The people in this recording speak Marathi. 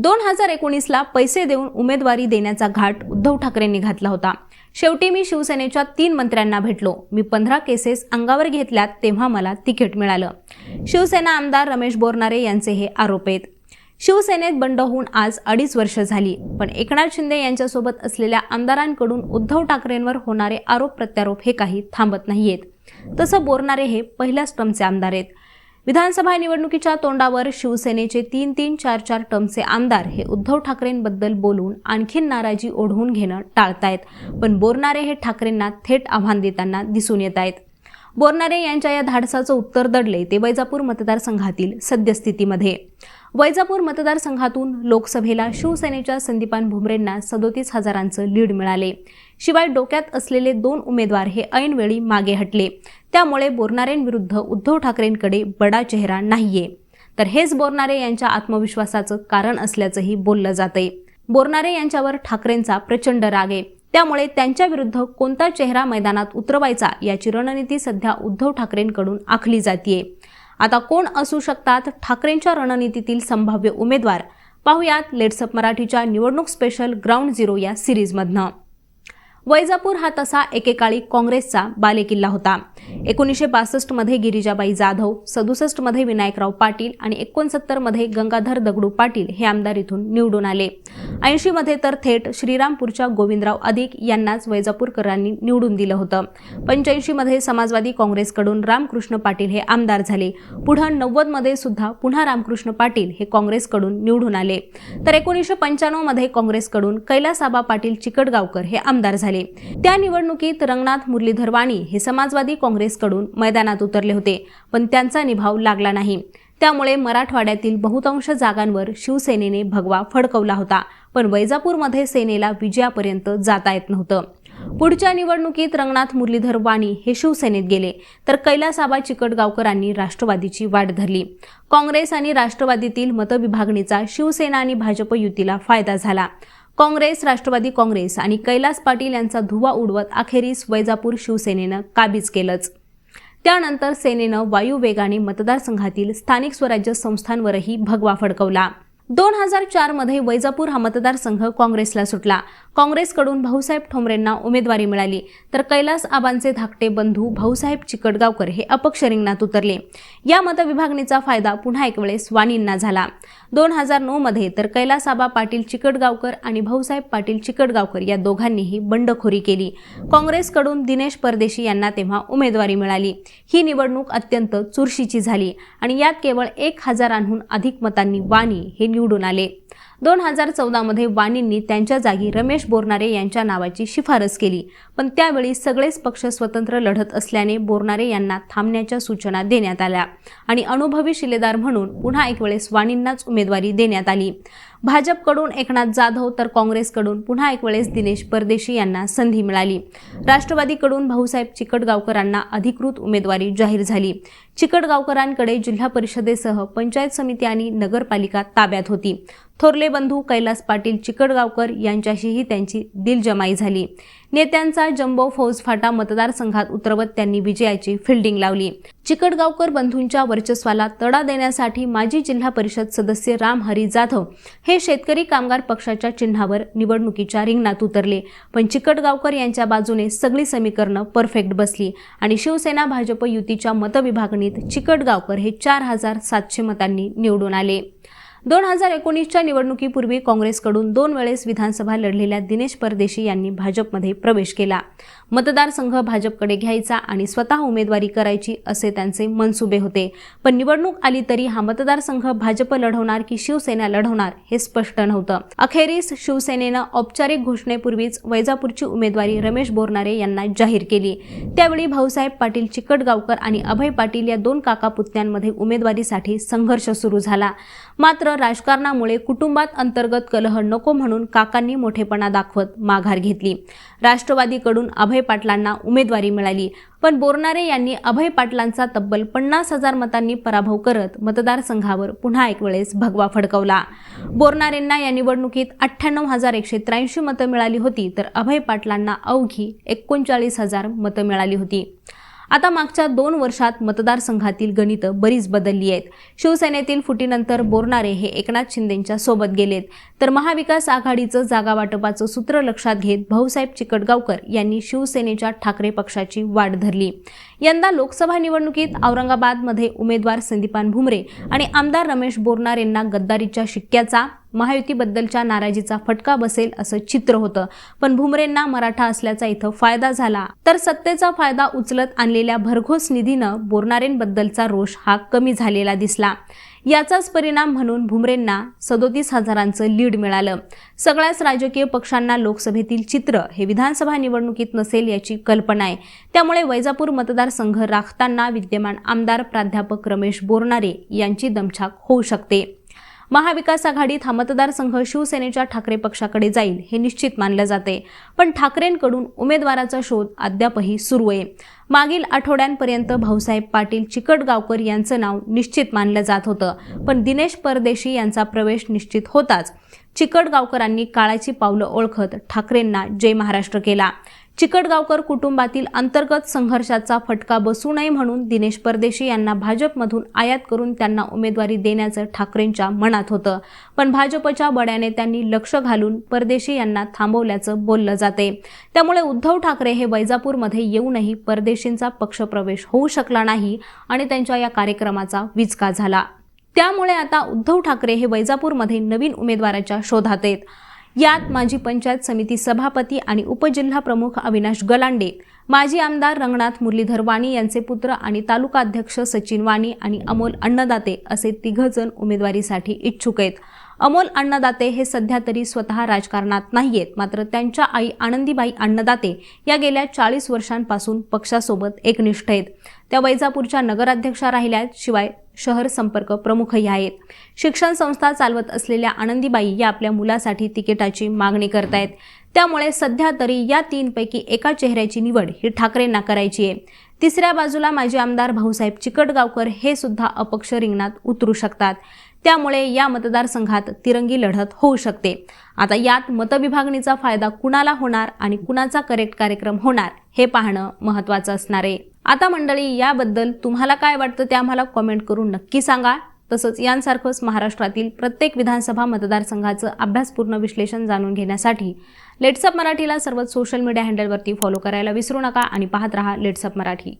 दोन हजार एकोणीसला पैसे देऊन उमेदवारी देण्याचा घाट उद्धव ठाकरेंनी घातला होता. शेवटी मी शिवसेनेच्या तीन मंत्र्यांना भेटलो. मी पंधरा केसेस अंगावर घेतल्यात तेव्हा मला तिकीट मिळालं. शिवसेना आमदार रमेश बोरनारे यांचे हे आरोप आहेत. शिवसेनेत बंड होऊन आज अडीच वर्ष झाली पण एकनाथ शिंदे यांच्यासोबत असलेल्या आमदारांकडून उद्धव ठाकरेंवर होणारे आरोप प्रत्यारोप हे काही थांबत नाहीयेत. तसं बोरणारे हे पहिल्याच टर्मचे आमदार आहेत. विधानसभा निवडणुकीच्या तोंडावर शिवसेनेचे तीन तीन चार चार टर्मचे आमदार हे उद्धव ठाकरेंबद्दल बोलून आणखीन नाराजी ओढवून घेणं टाळतायत. पण बोरणारे हे ठाकरेंना थेट आव्हान देताना दिसून येत आहेत. बोरनारे यांच्या या धाडसाचं उत्तर दडले ते वैजापूर मतदारसंघातील सद्यस्थितीमध्ये. वैजापूर मतदारसंघातून लोकसभेला शिवसेनेच्या संदीपान भुमरेंना सदोतीस हजारांचं लीड मिळाले. शिवाय डोक्यात असलेले दोन उमेदवार हे ऐनवेळी मागे हटले. त्यामुळे बोरणारेंविरुद्ध उद्धव ठाकरेंकडे बडा चेहरा नाहीये. तर हेच बोरनारे यांच्या आत्मविश्वासाचं कारण असल्याचंही बोललं जातंय. बोरनारे यांच्यावर ठाकरेंचा प्रचंड राग आहे. त्यामुळे त्यांच्या विरुद्ध कोणता चेहरा मैदानात उतरवायचा याची रणनीती सध्या उद्धव ठाकरेंकडून आखली जातीये. आता कोण असू शकतात? ठाकरेंच्या रणनीतीतील संभाव्य उमेदवार. पाहुयात लेट्सअप मराठीच्या निवडणूक स्पेशल ग्राउंड झिरो या सिरीजमधनं वैजापूर हा तसा एकेकाळी काँग्रेसचा बालेकिल्ला होता. एकोणीसशे बासष्टमध्ये गिरिजाबाई जाधव सदुसष्टमध्ये विनायकराव पाटील आणि एकोणसत्तरमध्ये गंगाधर दगडू पाटील हे आमदार इथून निवडून आले. ऐंशीमध्ये तर थेट श्रीरामपूरच्या गोविंदराव अधिक यांनाच वैजापूरकरांनी निवडून दिलं होतं. पंच्याऐंशीमध्ये समाजवादी काँग्रेसकडून रामकृष्ण पाटील हे आमदार झाले. पुढं नव्वदमध्ये सुद्धा पुन्हा रामकृष्ण पाटील हे काँग्रेसकडून निवडून आले. तर एकोणीसशे पंच्याण्णवमध्ये काँग्रेसकडून कैलासाबा पाटील चिकटगावकर हे आमदार झाले. केले. त्या निवडणुकीत रंगनाथ मुरलीधर वाणी हे समाजवादी काँग्रेसकडून मैदानात उतरले होते पण त्यांचा निभाव लागला नाही. त्यामुळे मराठवाड्यातील बहुतांश जागांवर शिवसेनेने भगवा फडकवला होता पण वैजापूरमध्ये सेनेला विजयापर्यंत जाता येत नव्हतं. पुढच्या निवडणुकीत रंगनाथ मुरलीधर वाणी हे शिवसेनेत गेले तर कैलासाबा चिकटगावकरांनी राष्ट्रवादीची वाट धरली. काँग्रेस आणि राष्ट्रवादीतील मतविभागणीचा शिवसेना आणि भाजप युतीला फायदा झाला. काँग्रेस राष्ट्रवादी काँग्रेस आणि कैलास पाटील यांचा धुवा उडवत अखेरीस वैजापूर शिवसेनेनं काबीज केलंच. त्यानंतर सेनेनं वायुवेगाने मतदारसंघातील स्थानिक स्वराज्य संस्थांवरही भगवा फडकवला. दोन हजार चारमध्ये वैजापूर हा मतदारसंघ काँग्रेसला सुटला. काँग्रेसकडून भाऊसाहेब ठोंबरेंना उमेदवारी मिळाली. तर कैलास आबांचे धाकटे बंधू भाऊसाहेब चिकटगावकर हे अपक्ष रिंगणात उतरले. या मतविभागणीचा फायदा पुन्हा एक वेळेस वाणींना झाला. दोन हजार नऊमध्ये तर कैलासाबा पाटील चिकटगावकर आणि भाऊसाहेब पाटील चिकटगावकर या दोघांनीही बंडखोरी केली. काँग्रेसकडून दिनेश परदेशी यांना तेव्हा उमेदवारी मिळाली. ही निवडणूक अत्यंत चुरशीची झाली आणि यात केवळ एक हजारांहून अधिक मतांनी वाणी हे निवडून आले. दोन हजार चौदामध्ये वाणींनी त्यांच्या जागी रमेश बोरनारे यांच्या नावाची शिफारस केली. पण त्यावेळी सगळेच पक्ष स्वतंत्र लढत असल्याने बोरनारे यांना थांबण्याच्या सूचना देण्यात आल्या आणि अनुभवी शिलेदार म्हणून पुन्हा एक वेळेस वाणींनाच उमेदवारी देण्यात आली. भाजपकडून एकनाथ जाधव तर काँग्रेसकडून पुन्हा एक वेळेस दिनेश परदेशी यांना संधी मिळाली. राष्ट्रवादीकडून भाऊसाहेब चिकटगावकरांना अधिकृत उमेदवारी जाहीर झाली. चिकटगावकरांकडे जिल्हा परिषदेसह पंचायत समिती आणि नगरपालिका ताब्यात होती. थोरले बंधू कैलास पाटील चिकटगावकर यांच्याशीही त्यांची दिलजमाई झाली. नेत्यांचा जम्बो फौजफाटा मतदारसंघात उतरवत त्यांनी विजयाची फिल्डिंग लावली. चिकटगावकर बंधूंच्या वर्चस्वाला तडा देण्यासाठी माजी जिल्हा परिषद सदस्य राम हरी जाधव हे शेतकरी कामगार पक्षाच्या चिन्हावर निवडणुकीच्या रिंगणात उतरले. पण चिकटगावकर यांच्या बाजूने सगळी समीकरणं परफेक्ट बसली आणि शिवसेना भाजप युतीच्या मतविभागणीत चिकटगावकर हे चार हजार सातशे मतांनी निवडून आले. दोन हजार एकोणीसच्या निवडणुकीपूर्वी काँग्रेसकडून दोन वेळेस विधानसभा लढलेल्या दिनेश परदेशी यांनी भाजपमध्ये प्रवेश केला. मतदारसंघ भाजपकडे घ्यायचा आणि स्वतः उमेदवारी करायची असे त्यांचे मनसुबे होते. पण निवडणूक आली तरी हा मतदारसंघ भाजप लढवणार की शिवसेना लढवणार हे स्पष्ट नव्हतं. अखेरीस शिवसेनेनं औपचारिक घोषणेपूर्वीच वैजापूरची उमेदवारी रमेश बोरनारे यांना जाहीर केली. त्यावेळी भाऊसाहेब पाटील चिकटगावकर आणि अभय पाटील या दोन काका पुतण्यांमध्ये उमेदवारीसाठी संघर्ष सुरू झाला. मात्र राजकारणामुळे कुटुंबात अंतर्गत कलह नको म्हणून काकांनी मोठेपणा दाखवत माघार घेतली. राष्ट्रवादीकडून अभय पाटलांना उमेदवारी मिळाली. पण बोरणारे यांनी अभय पाटलांचा तब्बल पन्नास हजार मतांनी पराभव करत मतदारसंघावर पुन्हा एक वेळेस भगवा फडकवला. बोरणारेंना या निवडणुकीत अठ्ठ्याण्णव हजार एकशे त्र्याऐंशी मतं मिळाली होती तर अभय पाटलांना अवघी एकोणचाळीस हजार मतं मिळाली होती. आता मागच्या दोन वर्षात मतदारसंघातील गणितं बरीच बदलली आहेत. शिवसेनेतील फुटीनंतर बोरणारे हे एकनाथ शिंदेंच्या सोबत गेलेत. तर महाविकास आघाडीचं जागा वाटपाचं सूत्र लक्षात घेत भाऊसाहेब चिकटगावकर यांनी शिवसेनेच्या ठाकरे पक्षाची वाट धरली. यंदा लोकसभा निवडणुकीत औरंगाबादमध्ये उमेदवार संदीपान भुमरे आणि आमदार रमेश बोरणारेंना गद्दारीच्या शिक्क्याचा महायुतीबद्दलच्या नाराजीचा फटका बसेल असं चित्र होतं. पण भुमरेंना मराठा असल्याचा इथं फायदा झाला. तर सत्तेचा फायदा उचलत आणलेल्या भरघोस निधीनं बोरणारेंबद्दलचा रोष हा कमी झालेला दिसला. याचाच परिणाम म्हणून भुमरेंना सदोतीस हजारांचं लीड मिळालं. सगळ्याच राजकीय पक्षांना लोकसभेतील चित्र हे विधानसभा निवडणुकीत नसेल याची कल्पना आहे. त्यामुळे वैजापूर मतदारसंघ राखताना विद्यमान आमदार प्राध्यापक रमेश बोरणारे यांची दमछाक होऊ शकते. महाविकास आघाडीत हा मतदारसंघ शिवसेनेच्या ठाकरे पक्षाकडे जाईल हे निश्चित मानलं जाते. पण ठाकरेंकडून उमेदवाराचा शोध अद्यापही सुरू आहे. मागील आठवड्यांपर्यंत भाऊसाहेब पाटील चिकटगावकर यांचं नाव निश्चित मानलं जात होतं. पण दिनेश परदेशी यांचा प्रवेश निश्चित होताच. चिकटगावकरांनी काळाची पावलं ओळखत ठाकरेंना जय महाराष्ट्र केला. चिकटगावकर कुटुंबातील अंतर्गत संघर्षाचा फटका बसू नये म्हणून दिनेश परदेशी यांना भाजपमधून आयात करून त्यांना उमेदवारी देण्याचं ठाकरेंच्या मनात होतं. पण भाजपच्या बड्या त्यांनी लक्ष घालून परदेशी यांना थांबवल्याचं बोललं जाते. त्यामुळे उद्धव ठाकरे हे वैजापूरमध्ये येऊनही परदेशींचा पक्षप्रवेश होऊ शकला नाही आणि त्यांच्या या कार्यक्रमाचा विचका झाला. त्यामुळे आता उद्धव ठाकरे हे वैजापूरमध्ये नवीन उमेदवाराच्या शोधात आहेत. यात माजी पंचायत समिती सभापती आणि उपजिल्हा प्रमुख अविनाश गलांडे माजी आमदार रंगनाथ मुरलीधर वाणी यांचे पुत्र आणि तालुका अध्यक्ष सचिन वाणी आणि अमोल अन्नदाते असे तिघजण उमेदवारीसाठी इच्छुक आहेत. अमोल अन्नदाते हे सध्या तरी स्वतः राजकारणात नाहीयेत. मात्र त्यांच्या आई आनंदीबाई अन्नदाते या गेल्या चाळीस वर्षांपासून पक्षासोबत एकनिष्ठ आहेत. त्या वैजापूरच्या नगराध्यक्षा राहिल्या आहेत शिवाय शहर संपर्क प्रमुखही आहेत. शिक्षण संस्था चालवत असलेल्या आनंदीबाई या आपल्या मुलासाठी तिकिटाची मागणी करतायत. त्यामुळे सध्या तरी या तीनपैकी एका चेहऱ्याची निवड ही ठाकरेंना करायची आहे. तिसऱ्या बाजूला माजी आमदार भाऊसाहेब चिकटगावकर हे सुद्धा अपक्ष रिंगणात उतरू शकतात. त्यामुळे या मतदारसंघात तिरंगी लढत होऊ शकते. आता यात मतविभागणीचा फायदा कुणाला होणार आणि कुणाचा करेक्ट कार्यक्रम होणार हे पाहणं महत्त्वाचं असणार आहे. आता मंडळी याबद्दल तुम्हाला काय वाटतं ते आम्हाला कॉमेंट करून नक्की सांगा. तसंच यांसारखंच महाराष्ट्रातील प्रत्येक विधानसभा मतदारसंघाचं अभ्यासपूर्ण विश्लेषण जाणून घेण्यासाठी लेट्सअप मराठीला सर्वच सोशल मीडिया हँडलवरती फॉलो करायला विसरू नका आणि पाहत रहा लेट्सअप मराठी.